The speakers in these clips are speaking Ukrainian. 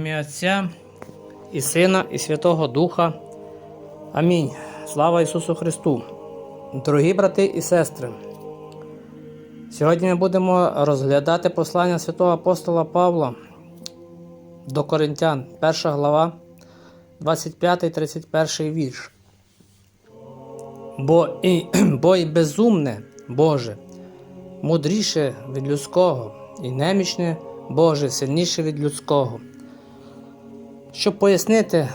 ім'я Отця і Сина, і Святого Духа. Амінь. Слава Ісусу Христу. Дорогі брати і сестри. Сьогодні ми будемо розглядати послання святого апостола Павла до Коринтян, 1 глава, 25-31 вірш. Бо і, бо і безумне Боже, мудріше від людського, і немічне Боже сильніше від людського. Щоб пояснити,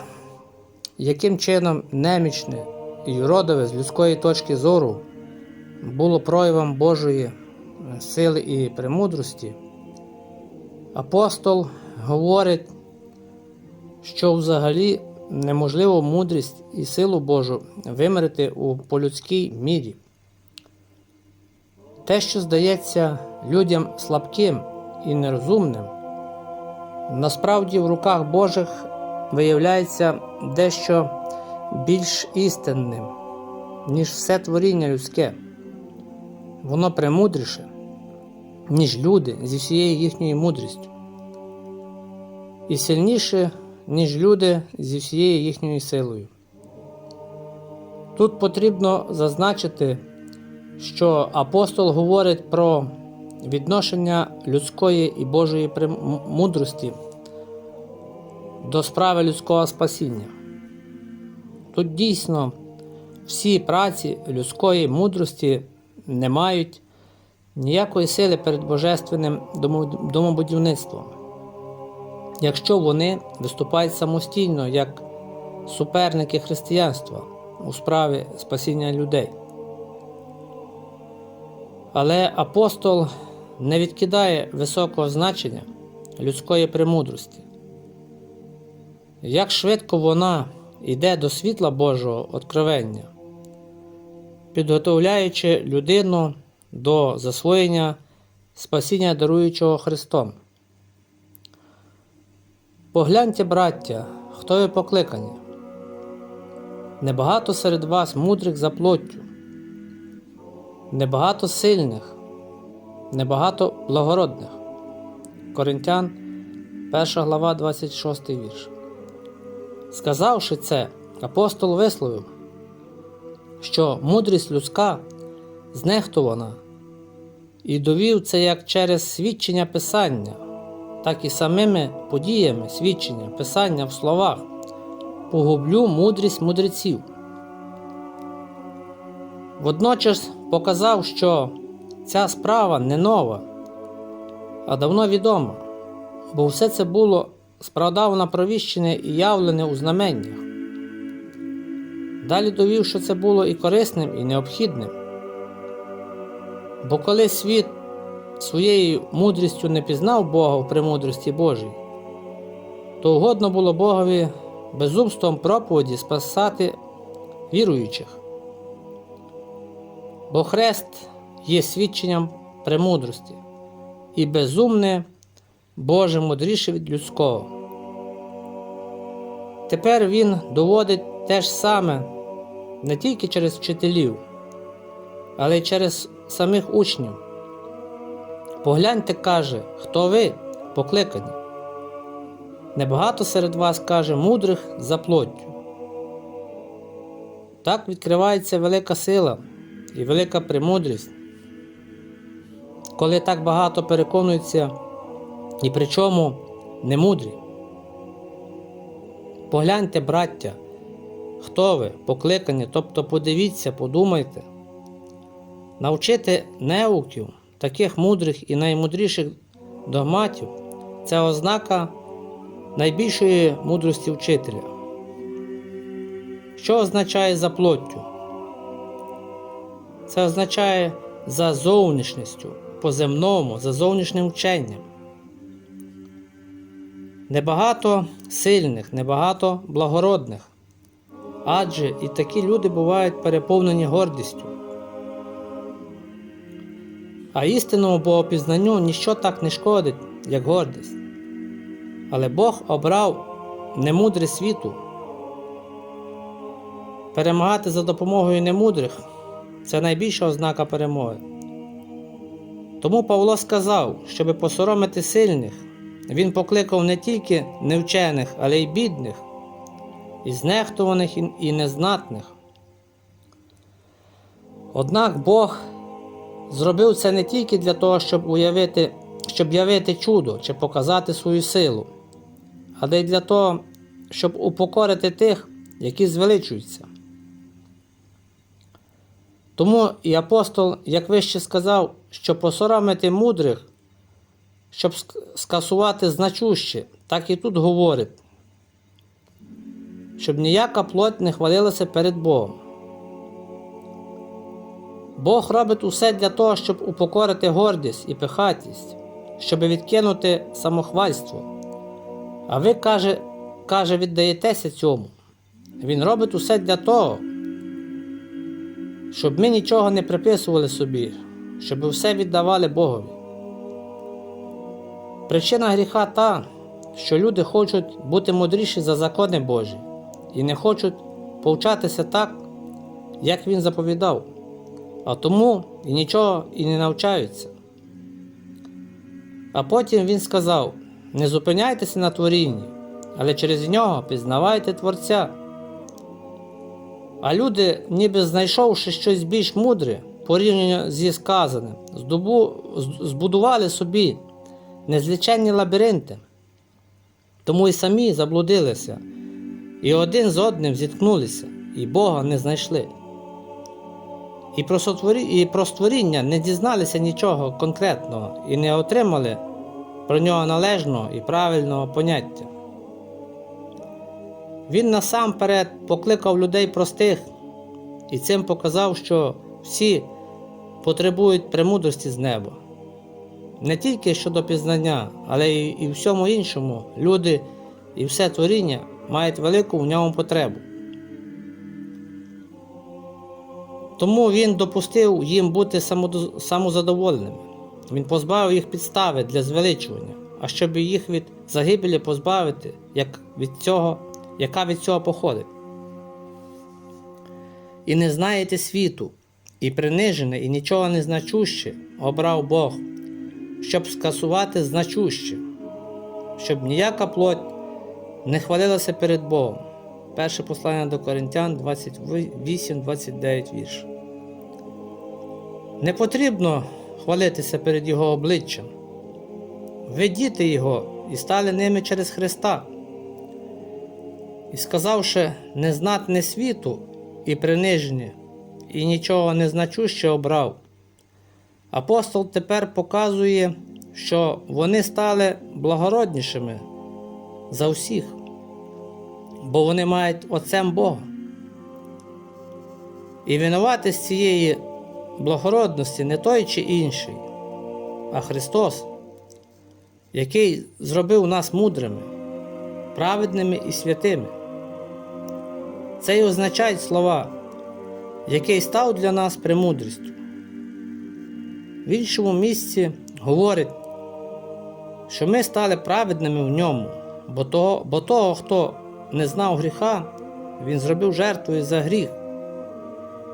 яким чином немічне і родове з людської точки зору було проявом Божої сили і премудрості, апостол говорить, що взагалі неможливо мудрість і силу Божу вимірити у по-людській мірі. Те, що здається людям слабким і нерозумним, насправді в руках Божих виявляється дещо більш істинним, ніж все творіння людське. Воно премудріше, ніж люди зі всією їхньою мудрістю, і сильніше, ніж люди зі всією їхньою силою. Тут потрібно зазначити, що апостол говорить про відношення людської і Божої мудрості до справи людського спасіння. Тут дійсно всі праці людської мудрості не мають ніякої сили перед божественним домобудівництвом, якщо вони виступають самостійно як суперники християнства у справі спасіння людей. Але апостол не відкидає високого значення людської премудрості. Як швидко вона йде до світла Божого откровення, підготовляючи людину до засвоєння спасіння даруючого Христом. Погляньте, браття, хто ви покликані. Небагато серед вас мудрих за плоттю, небагато сильних, небагато благородних. Коринтян, 1 глава, 26 вірш. Сказавши це, апостол висловив, що мудрість людська знехтувана, і довів це як через свідчення Писання, так і самими подіями свідчення Писання в словах погублю мудрість мудреців. Водночас показав, що ця справа не нова, а давно відома, бо все це було справдавно провіщене і явлене у знаменнях. Далі довів, що це було і корисним, і необхідним. Бо коли світ своєю мудрістю не пізнав Бога в премудрості Божій, то угодно було Богові безумством проповіді спасати віруючих. Бо хрест є свідченням премудрості, і безумне Боже мудріше від людського. Тепер він доводить те ж саме не тільки через вчителів, але й через самих учнів. Погляньте, каже, хто ви покликані. Небагато серед вас каже мудрих за плоттю. Так відкривається велика сила і велика премудрість, коли так багато переконуються і причому не мудрі. Погляньте, браття, хто ви покликані, тобто подивіться, подумайте, навчити неуків, таких мудрих і наймудріших догматів це ознака найбільшої мудрості вчителя. Що означає за плоттю? Це означає за зовнішністю, по-земному, за зовнішнім вченням. Небагато сильних, небагато благородних, адже і такі люди бувають переповнені гордістю. А істинному богопізнанню ніщо так не шкодить, як гордість. Але Бог обрав немудрість світу. Перемагати за допомогою немудрих це найбільша ознака перемоги. Тому Павло сказав, щоби посоромити сильних Він покликав не тільки невчених, але й бідних, і знехтуваних, і- незнатних. Однак Бог зробив це не тільки для того, щоб уявити, щоб явити чудо чи показати свою силу, але й для того, щоб упокорити тих, які звеличуються. Тому і апостол, як вище сказав, що посоромити мудрих, щоб скасувати значуще, так і тут говорить, щоб ніяка плоть не хвалилася перед Богом. Бог робить усе для того, щоб упокорити гордість і пихатість, щоб відкинути самохвальство. А ви, каже, каже, віддаєтеся цьому. Він робить усе для того, щоб ми нічого не приписували собі, щоб все віддавали Богові. Причина гріха та, що люди хочуть бути мудріші за закони Божі і не хочуть повчатися так, як він заповідав, а тому і нічого і не навчаються. А потім він сказав: не зупиняйтеся на творінні, але через нього пізнавайте Творця. А люди, ніби знайшовши щось більш мудре, порівняно зі сказаним, збудували собі незліченні лабіринти, тому й самі заблудилися, і один з одним зіткнулися, і Бога не знайшли. І про, сотворі... і про створіння не дізналися нічого конкретного і не отримали про нього належного і правильного поняття. Він насамперед покликав людей простих і цим показав, що всі потребують премудрості з неба. Не тільки щодо пізнання, але й і всьому іншому люди і все творіння мають велику в ньому потребу. Тому він допустив їм бути самозадоволеними. Він позбавив їх підстави для звеличування, а щоб їх від загибелі позбавити, як від цього, яка від цього походить. І не знаєте світу, і принижене, і нічого не значуще обрав Бог, щоб скасувати значуще, щоб ніяка плоть не хвалилася перед Богом. Перше послання до Коринтян 28-29 вірш. Не потрібно хвалитися перед Його обличчям. Ви діти Його і стали ними через Христа. І сказавши незнатне світу і приниження, і нічого не значуще обрав. Апостол тепер показує, що вони стали благороднішими за всіх, бо вони мають Отцем Бога. І винувати з цієї благородності не той чи інший, а Христос, який зробив нас мудрими, праведними і святими. Це й означають слова, який став для нас премудрістю. В іншому місці говорить, що ми стали праведними в ньому, бо того, бо того, хто не знав гріха, він зробив жертвою за гріх,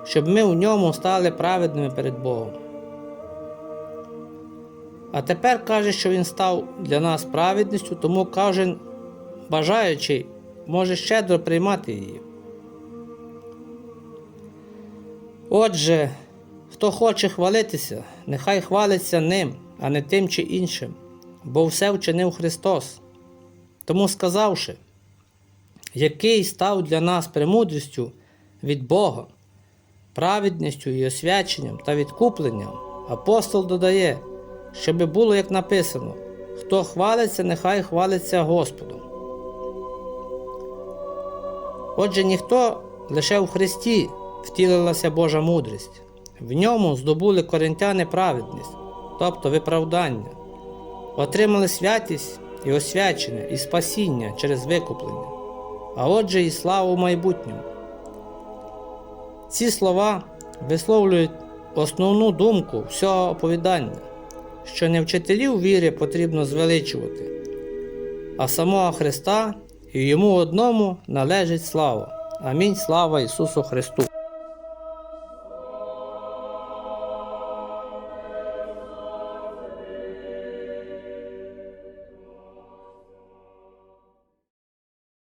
щоб ми в ньому стали праведними перед Богом. А тепер каже, що він став для нас праведністю, тому кожен бажаючий може щедро приймати її. Отже, хто хоче хвалитися, нехай хвалиться ним, а не тим чи іншим, бо все вчинив Христос. Тому сказавши, який став для нас премудрістю від Бога, праведністю і освяченням та відкупленням, апостол додає, щоби було як написано: хто хвалиться, нехай хвалиться Господом. Отже, ніхто лише в Христі втілилася Божа мудрість. В ньому здобули коринтяни праведність, тобто виправдання, отримали святість і освячення, і спасіння через викуплення, а отже, і славу в майбутньому. Ці слова висловлюють основну думку всього оповідання, що не вчителів віри потрібно звеличувати, а самого Христа і йому одному належить слава. Амінь. Слава Ісусу Христу!